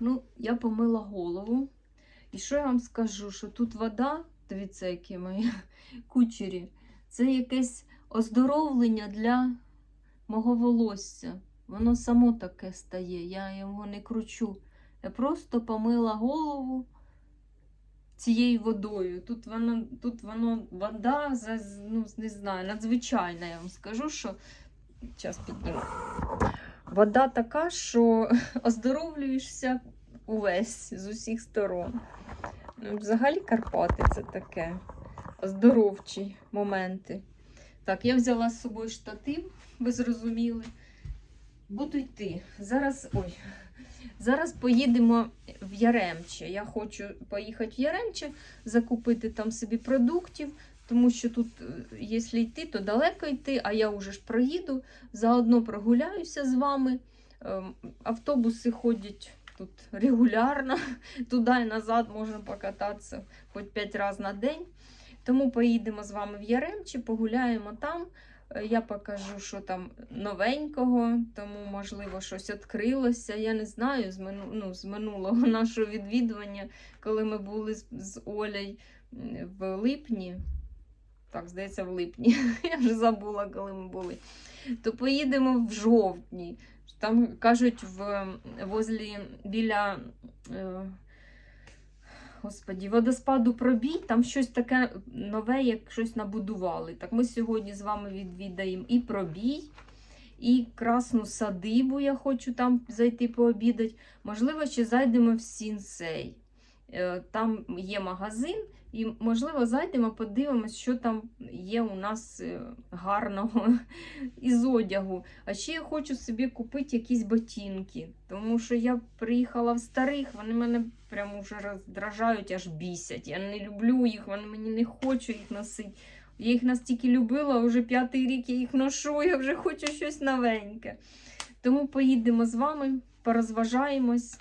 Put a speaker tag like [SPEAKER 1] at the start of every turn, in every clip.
[SPEAKER 1] ну, я помила голову. І що я вам скажу? Що тут вода, дивіться, які мої кучері, це якесь оздоровлення для мого волосся. Воно само таке стає, я його не кручу. Я просто помила голову цією водою. Тут воно, тут воно вода, ну, не знаю, надзвичайна, я вам скажу, що. Зараз підніму. Вода така, що оздоровлюєшся увесь з усіх сторон. Ну, Взагалі Карпати це таке. Оздоровчі моменти. Так, я взяла з собою штатив, ви зрозуміли. Буду йти. Зараз. Ой. Зараз поїдемо в Яремче. Я хочу поїхати в Яремче, закупити там собі продуктів, тому що тут, е, якщо йти, то далеко йти, а я вже ж проїду. Заодно прогуляюся з вами. Ем, Автобуси ходять тут регулярно, туди і назад можна покататися хоч 5 разів на день. Тому поїдемо з вами в Яремче, погуляємо там. Е, Я покажу, що там новенького, тому, можливо, щось відкрилося. Я не знаю з, мину, ну, з минулого нашого відвідування, коли ми були з, з Олею в липні. Так, здається, в липні. Я вже забула, коли ми були. То поїдемо в жовтні. Там кажуть, в, возлі біля. Е, Господі, водоспаду пробій, там щось таке нове, як щось набудували. Так ми сьогодні з вами відвідаємо і пробій, і красну садибу. Я хочу там зайти пообідати. Можливо, ще зайдемо в сінсей. Е, Там є магазин, і, можливо, зайдемо, подивимось, що там є у нас е, гарного із одягу. А ще я хочу собі купити якісь ботинки, тому що я приїхала в старих, вони мене прямо вже роздражають, аж бісять. Я не люблю їх, вони мені не хочу їх носити. Я їх настільки любила, вже п'ятий рік я їх ношу, я вже хочу щось новеньке. Тому поїдемо з вами, порозважаємось.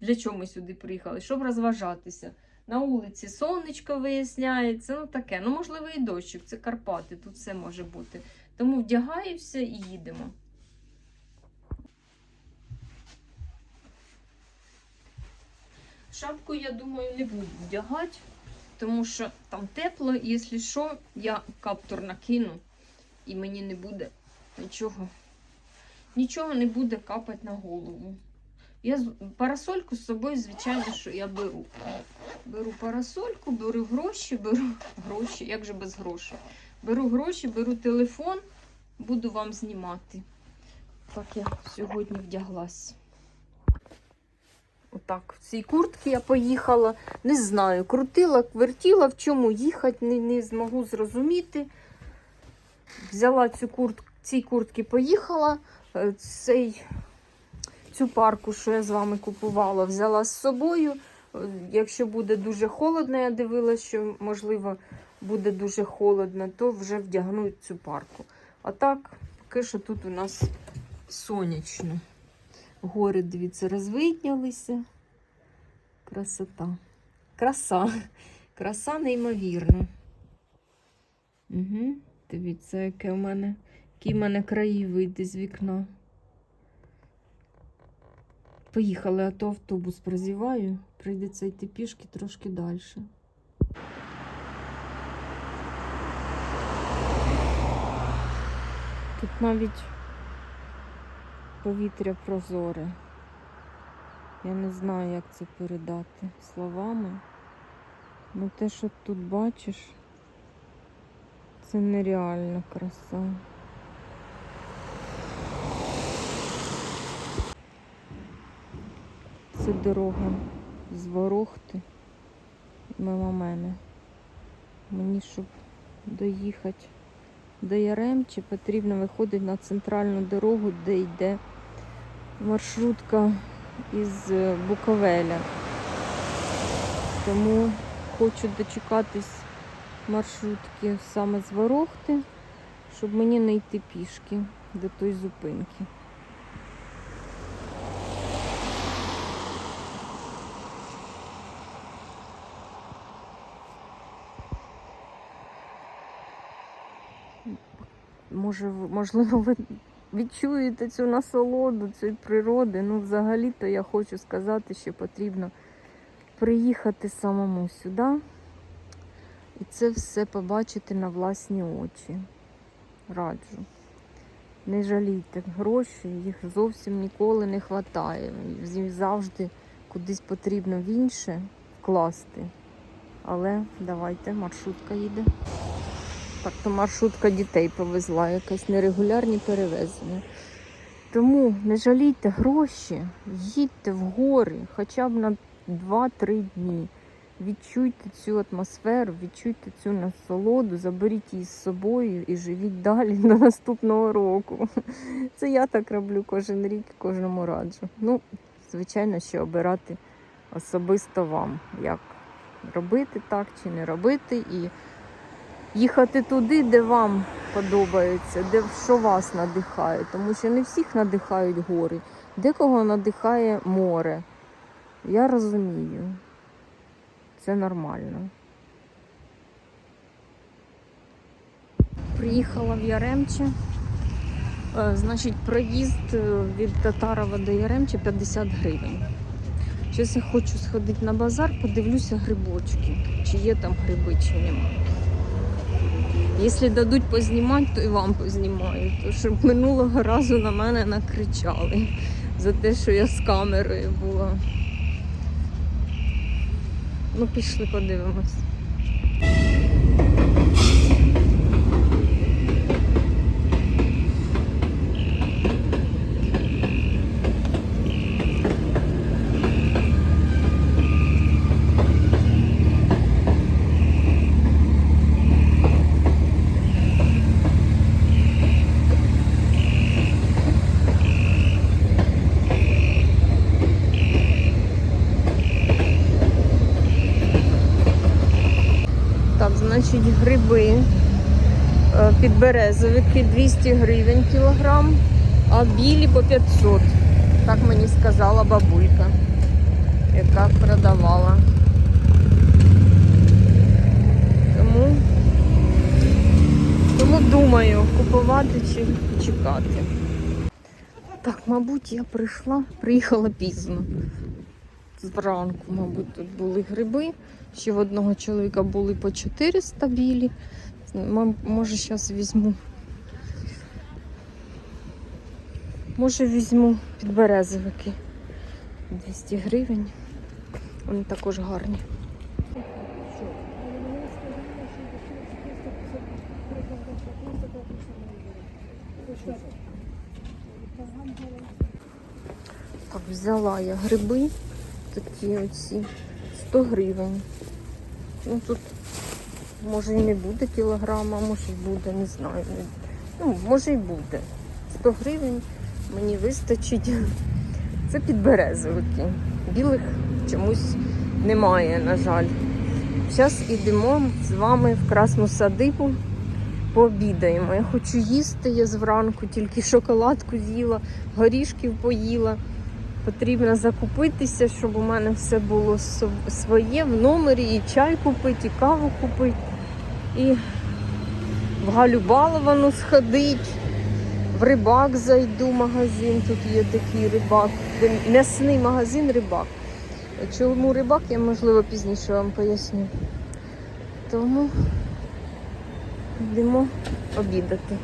[SPEAKER 1] Для чого ми сюди приїхали? Щоб розважатися. На вулиці сонечко виясняється, ну таке. Ну, можливо, і дощик, це Карпати, тут все може бути. Тому вдягаюся і їдемо. Шапку, я думаю, не буду вдягати, тому що там тепло, і якщо що, я каптур накину, і мені не буде нічого. Нічого не буде капати на голову. Я парасольку з собою, звичайно, що я беру. Беру парасольку, беру гроші, беру гроші, як же без грошей. Беру гроші, беру телефон, буду вам знімати. Так я сьогодні вдяглась. Отак, в цій куртці я поїхала. Не знаю, крутила, вертіла, в чому їхати, не, не змогу зрозуміти. Взяла цю куртку, цій куртки поїхала. Е, Цей, цю парку, що я з вами купувала, взяла з собою. Якщо буде дуже холодно, я дивилася, що можливо буде дуже холодно, то вже вдягну цю парку. А так, поки що тут у нас сонячно. Гори, дивіться, розвиднялися. Красота. Краса. Краса неймовірна. Угу. Дивіться, яке в мене, які в мене краєвиди з вікна. Поїхали, а то автобус прозіваю. Прийдеться йти пішки трошки далі. Тут навіть повітря прозоре. Я не знаю, як це передати словами. Ну те, що тут бачиш, це нереальна краса. Це дорога з Ворохти мимо мене. Мені, щоб доїхати до Яремчі, потрібно виходити на центральну дорогу, де йде маршрутка із е, Буковеля. Тому хочу дочекатись маршрутки саме з Ворохти, щоб мені не йти пішки до тої зупинки. Може, можливо, ви відчуєте цю насолоду цієї природи, ну взагалі-то я хочу сказати, що потрібно приїхати самому сюди і це все побачити на власні очі. Раджу. Не жалійте гроші, їх зовсім ніколи не вистачає. Завжди кудись потрібно в інше вкласти. Але давайте, маршрутка їде. Так, то маршрутка дітей повезла, якась нерегулярні перевезення. Тому не жалійте гроші, їдьте в гори хоча б на 2-3 дні. Відчуйте цю атмосферу, відчуйте цю насолоду, заберіть її з собою і живіть далі до наступного року. Це я так роблю кожен рік, кожному раджу. Ну, звичайно, що обирати особисто вам, як робити так чи не робити, і їхати туди, де вам подобається, де що вас надихає. Тому що не всіх надихають гори, декого надихає море. Я розумію. Це нормально. Приїхала в Яремче. Е, Значить, проїзд е, від Татарова до Яремче 50 гривень. Зараз я хочу сходити на базар, подивлюся грибочки, чи є там гриби, чи нема. Якщо дадуть познімати, то і вам познімаю. Щоб минулого разу на мене накричали за те, що я з камерою була. Ну, пішли подивимось. Так, значить, гриби е, підберезовики 200 гривень кілограм, а білі по 500. Так мені сказала бабулька, яка продавала. Тому, тому думаю, купувати чи чекати. Так, мабуть, я прийшла, приїхала пізно. Зранку, мабуть, тут були гриби. Ще в одного чоловіка були по 400 білі. Може, зараз візьму. Може, візьму підберезовики. 200 гривень. Вони також гарні. Так, взяла я гриби. Такі оці 100 гривень. Ну тут може і не буде кілограма, може і буде, не знаю. Ну, може і буде. 100 гривень мені вистачить. Це підберезовики. Білих чомусь немає, на жаль. Зараз ідемо з вами в красну садибу, пообідаємо. Я хочу їсти, я зранку тільки шоколадку з'їла, горішків поїла. Потрібно закупитися, щоб у мене все було своє в номері, і чай купити, і каву купити, і в Галю Баловану сходити, в рибак зайду магазин. Тут є такий рибак, м'ясний магазин рибак. Чому рибак, я можливо пізніше вам поясню. Тому йдемо обідати.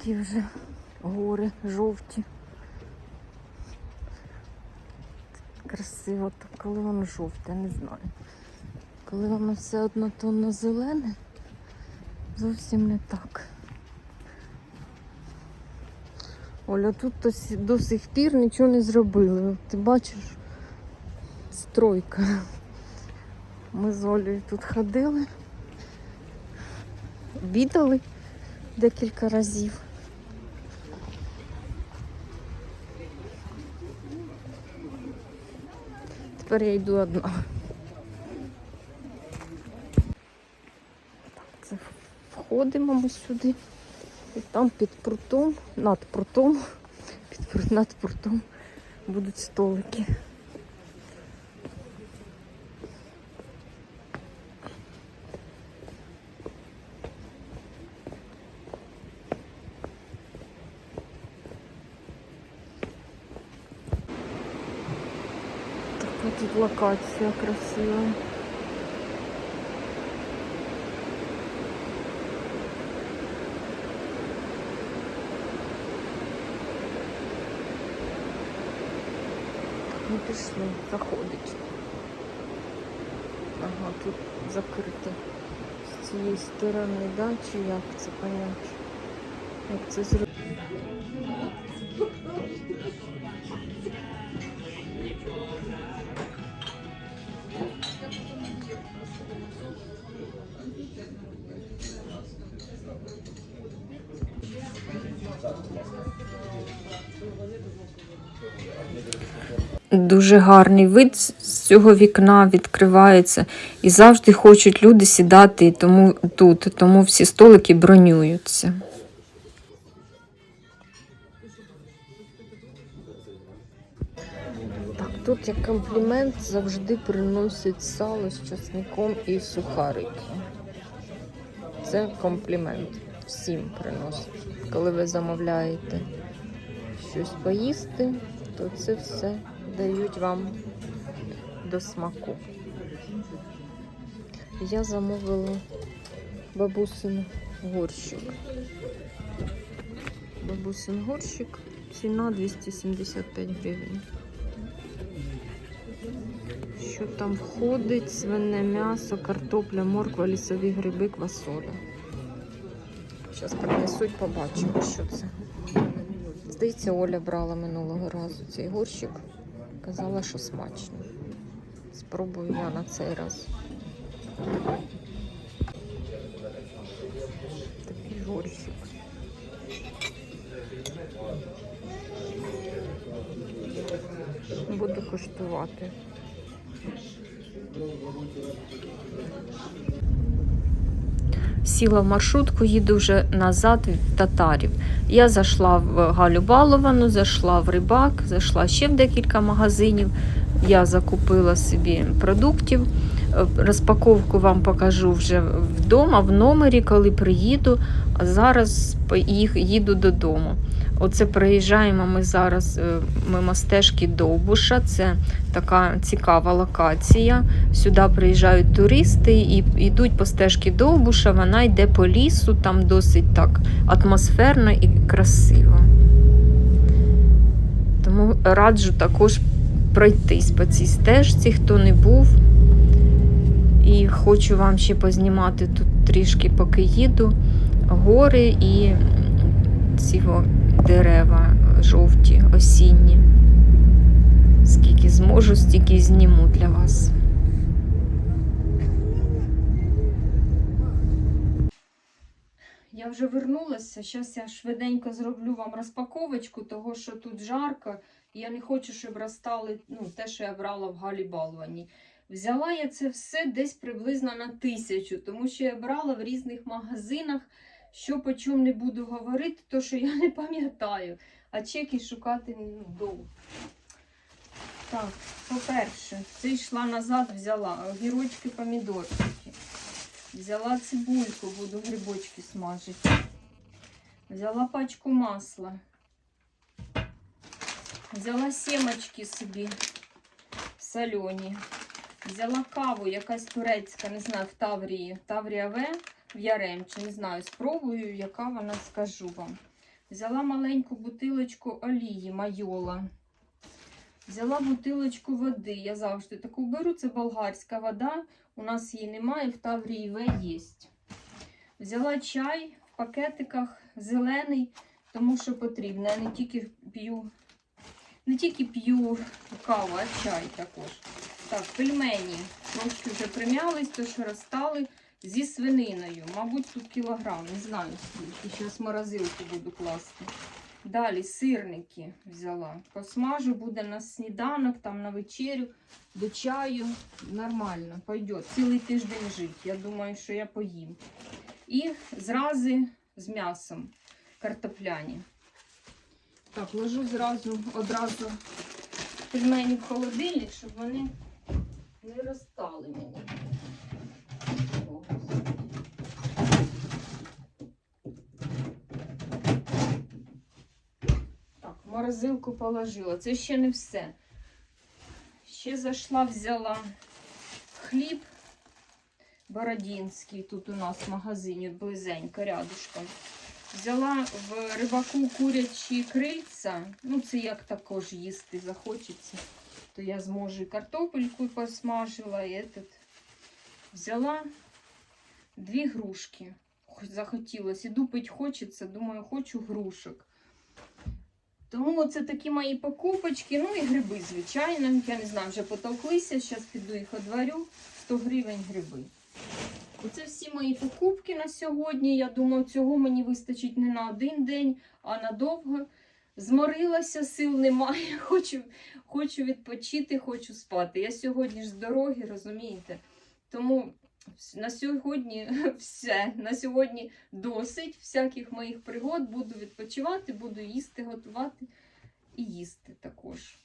[SPEAKER 1] Такі вже гори жовті. Красиво, так коли воно жовте, не знаю. Коли воно все однотонно зелене, зовсім не так. Оля, тут до сих пір нічого не зробили. Ти бачиш, стройка. Ми з Олею тут ходили, обідали декілька разів. Тепер я йду одна. Це входимо ми сюди. І там під прутом, над прутом, під, над прутом будуть столики. Тут локація красива. Ну пішли, заходить. Ага, тут закрито. З цієї сторони, да? Чи як це поняти? Як це зробити? Дуже гарний вид з цього вікна відкривається, і завжди хочуть люди сідати тому, тут, тому всі столики бронюються. Так, тут як комплімент завжди приносять сало з часником і сухарики. Це комплімент. Всім приносять. Коли ви замовляєте щось поїсти, то це все дають вам до смаку. Я замовила бабусин горщик. Бабусин горщик, ціна 275 гривень. Що там входить? Свине м'ясо, картопля, морква, лісові гриби, квасоля. Зараз принесуть, побачимо, що це. Здається, Оля брала минулого разу цей горщик. Казала, що смачно. Спробую я на цей раз. Такий горщик. Буду коштувати. Сіла в маршрутку, їду вже назад від татарів. Я зайшла в Галю Баловану, зайшла в рибак, зайшла ще в декілька магазинів. Я закупила собі продуктів. Розпаковку вам покажу вже вдома, в номері, коли приїду. А зараз їх їду додому. Оце приїжджаємо ми зараз е, мимо стежки Довбуша. Це така цікава локація. Сюди приїжджають туристи і йдуть по стежці Довбуша. Вона йде по лісу, там досить так атмосферно і красиво. Тому раджу також пройтись по цій стежці, хто не був. І хочу вам ще познімати тут трішки, поки їду, гори і во дерева жовті, осінні. Скільки зможу, стільки зніму для вас. Я вже вернулася. Зараз я швиденько зроблю вам розпаковочку, того що тут жарко, я не хочу, щоб розстали ну, те, що я брала в Галі Балвані. Взяла я це все десь приблизно на тисячу, тому що я брала в різних магазинах, що по чому не буду говорити, то що я не пам'ятаю, а чеки шукати ну, довго. Так, по-перше, це йшла назад, взяла огірочки, помідорчики. Взяла цибульку, буду грибочки смажити. Взяла пачку масла. Взяла семочки собі солені. Взяла каву, якась турецька, не знаю, в Таврії. Таврія В в Яремчі. Не знаю, спробую, яка вона, скажу вам. Взяла маленьку бутилочку олії майола. Взяла бутилочку води. Я завжди таку беру, це болгарська вода. У нас її немає, в Таврії В є. Взяла чай в пакетиках зелений, тому що потрібно. Я не тільки п'ю, не тільки п'ю каву, а чай також. Так, пельмені. Трошки вже прим'ялись, то що розстали зі свининою. Мабуть, тут кілограм, не знаю скільки. Зараз морозилку буду класти. Далі сирники взяла. Посмажу, буде на сніданок, там на вечерю, до чаю. Нормально, пойдет. Цілий тиждень жити. Я думаю, що я поїм. І зрази з м'ясом картопляні. Так, ложу зразу одразу пельмені в холодильник, щоб вони не розстали мені. Так, морозилку положила. Це ще не все. Ще зайшла, взяла хліб бородінський. Тут у нас в магазині близенько, рядышком. Взяла в рибаку курячі крильця. Ну, це як також їсти захочеться. То я зможу і картопельку посмажила, і этот. Взяла дві грушки. Захотілося. Іду пить хочеться, думаю, хочу грушок. Тому це такі мої покупочки. Ну і гриби, звичайно. Я не знаю, вже потовклися. Зараз піду їх одварю. 100 гривень гриби. Оце всі мої покупки на сьогодні. Я думаю, цього мені вистачить не на один день, а надовго. Зморилася, сил немає. Хочу, хочу відпочити, хочу спати. Я сьогодні ж з дороги, розумієте? Тому на сьогодні все. На сьогодні досить всяких моїх пригод. Буду відпочивати, буду їсти, готувати і їсти також.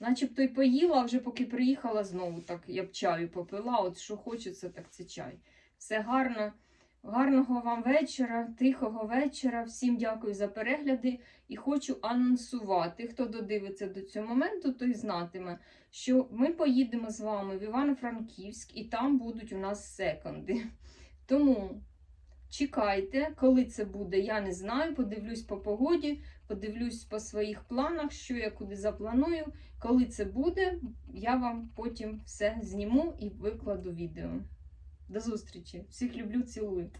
[SPEAKER 1] Начебто й поїла, а вже поки приїхала, знову так я б чаю попила. От що хочеться, так це чай. Все гарно. Гарного вам вечора, тихого вечора. Всім дякую за перегляди і хочу анонсувати. Хто додивиться до цього моменту, той знатиме, що ми поїдемо з вами в Івано-Франківськ і там будуть у нас секонди. Тому чекайте, коли це буде, я не знаю. Подивлюсь по погоді, подивлюсь по своїх планах, що я куди запланую. Коли це буде, я вам потім все зніму і викладу відео. До зустрічі! Всіх люблю, цілую!